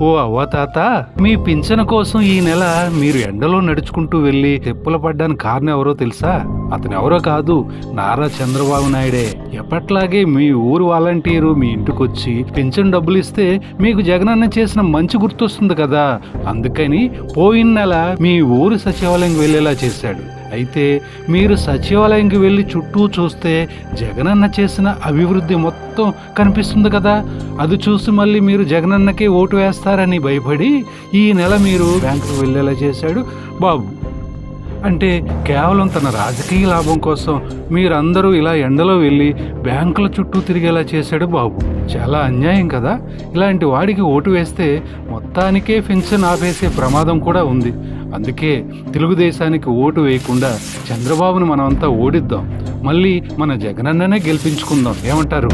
ఓ అవ్వ తాత మీ పింఛన కోసం ఈ నెల మీరు ఎండలో నడుచుకుంటూ వెళ్ళి తెప్పుల పడ్డానికి కారణం ఎవరో తెలుసా? అతను ఎవరో కాదు నారా చంద్రబాబు నాయుడే. ఎప్పట్లాగే మీ ఊరు వాలంటీరు మీ ఇంటికొచ్చి పింఛన్ డబ్బులు ఇస్తే మీకు జగనన్న చేసిన మంచి గుర్తొస్తుంది కదా. అందుకని పోయిన నెల మీ ఊరు సచివాలయం వెళ్ళేలా చేశాడు. అయితే మీరు సచివాలయంకి వెళ్ళి చుట్టూ చూస్తే జగనన్న చేసిన అభివృద్ధి మొత్తం కనిపిస్తుంది కదా. అది చూసి మళ్ళీ మీరు జగనన్నకే ఓటు వేస్తారని భయపడి ఈ నెల మీరు బ్యాంకుకు వెళ్ళేలా చేశాడు బాబు. అంటే కేవలం తన రాజకీయ లాభం కోసం మీరందరూ ఇలా ఎండలో వెళ్ళి బ్యాంకుల చుట్టూ తిరిగేలా చేశాడు బాబు. చాలా అన్యాయం కదా? ఇలాంటి వాడికి ఓటు వేస్తే మొత్తానికే పెన్షన్ ఆపేసే ప్రమాదం కూడా ఉంది. అందుకే తెలుగుదేశానికి ఓటు వేయకుండా చంద్రబాబును మనమంతా ఓడిద్దాం. మళ్ళీ మన జగనన్ననే గెలిపించుకుందాం. ఏమంటారు?